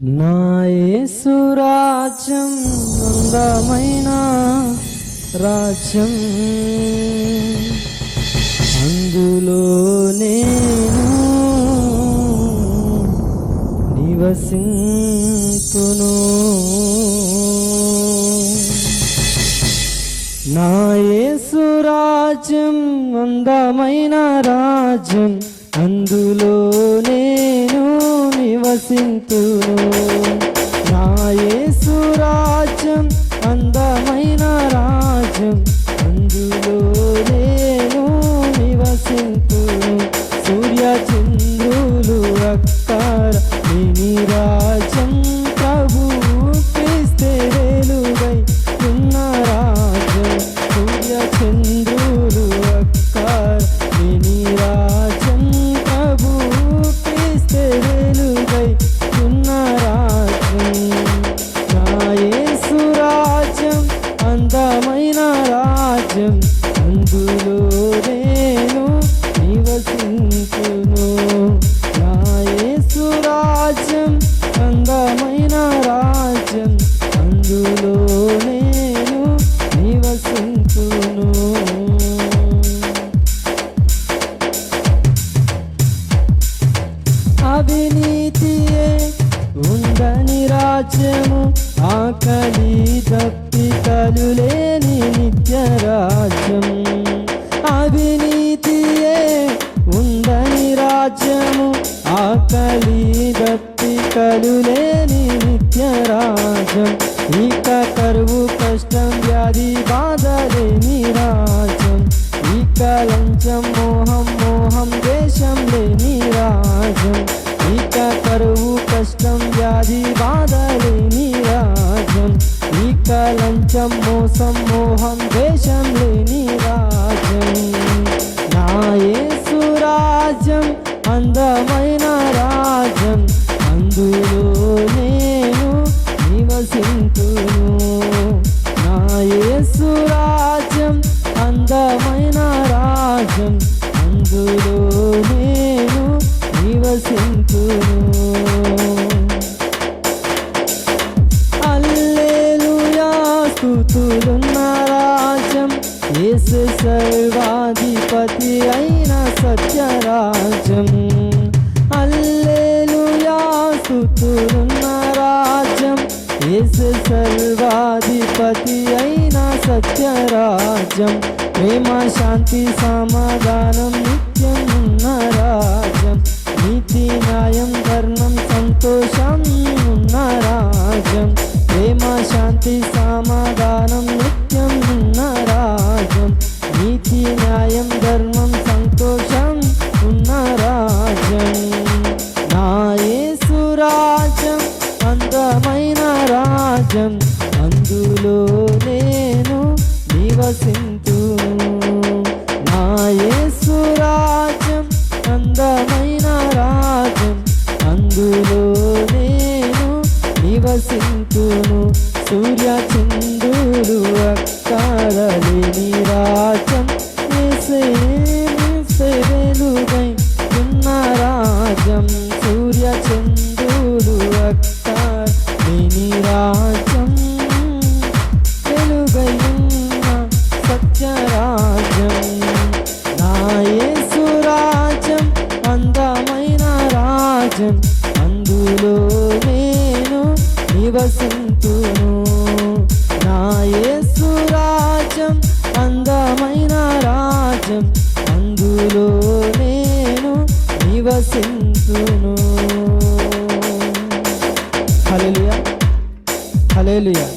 నా అందమైన రాజ్యం అందులో నేను నివసింతును. నాయసురాజ్యం అందమైన రాజ్యం అందులోనే నివసింతును రాజ్యం అందులో నేను నివసించును. నా రాజ్యం అందమైన రాజ్యం అందులో నేను నివసించును. అవినీతియే ఉందని రాజ్యము ఆకలి తప్పి తప్పికలు లేని నిత్య రాజ్యం అవినీతియే ఉందని రాజ్యము. ఆకలి దప్పికలు లేని నిత్య రాజ్యం ఇక కరువు కష్టం వ్యాధి బాధలేని రాజ్యం. ఇక లంచం మోహం మోహం దేశం లేని రాజ్యం. ఇక కరువు కష్టం వ్యాధి బాధలేని రాజ్యం లంచం మోసం మోహం దేశం లేని రాజ్యం. నా యేసు రాజ్యం అందమైన రాజ్యం. అందులో నేను నివసింతును. నా యేసు రాజ్యం అందమైన రాజ్యం. అందులో నేను నివసింతును. స్తుతులున్న రాజ్యం యేసు సర్వాధిపతి అయిన సత్యరాజ్యం అల్లెలుయా స్తుతులున్న రాజ్యం. యేసు సర్వాధిపతి అయిన సత్యరాజ్యం. ప్రేమ శాంతి సమాధానం నిత్యం ఉన్న రాజ్యం. నీతి న్యాయం ధర్మం సంతోషం ఉన్న రాజ్యం. ప్రేమ శాంతి న్యాయం ధర్మం సంతోషం ఉన్న రాజ్యం. నా యేసు రాజ్యం అందమైన రాజ్యం. అందులో నేను నివసింతు. నా యేసు రాజ్యం అందమైన రాజ్యం. అందులో నేను నివసింతును. సూర్య చంద్రుడు అక్కరలేని రాజ్యం. రాజ్యం అందులో నేను నివసింతును. నా యేసు రాజ్యం అందమైన రాజ్యం అందులో నేను నివసింతును. హల్లెలూయా హల్లెలూయా.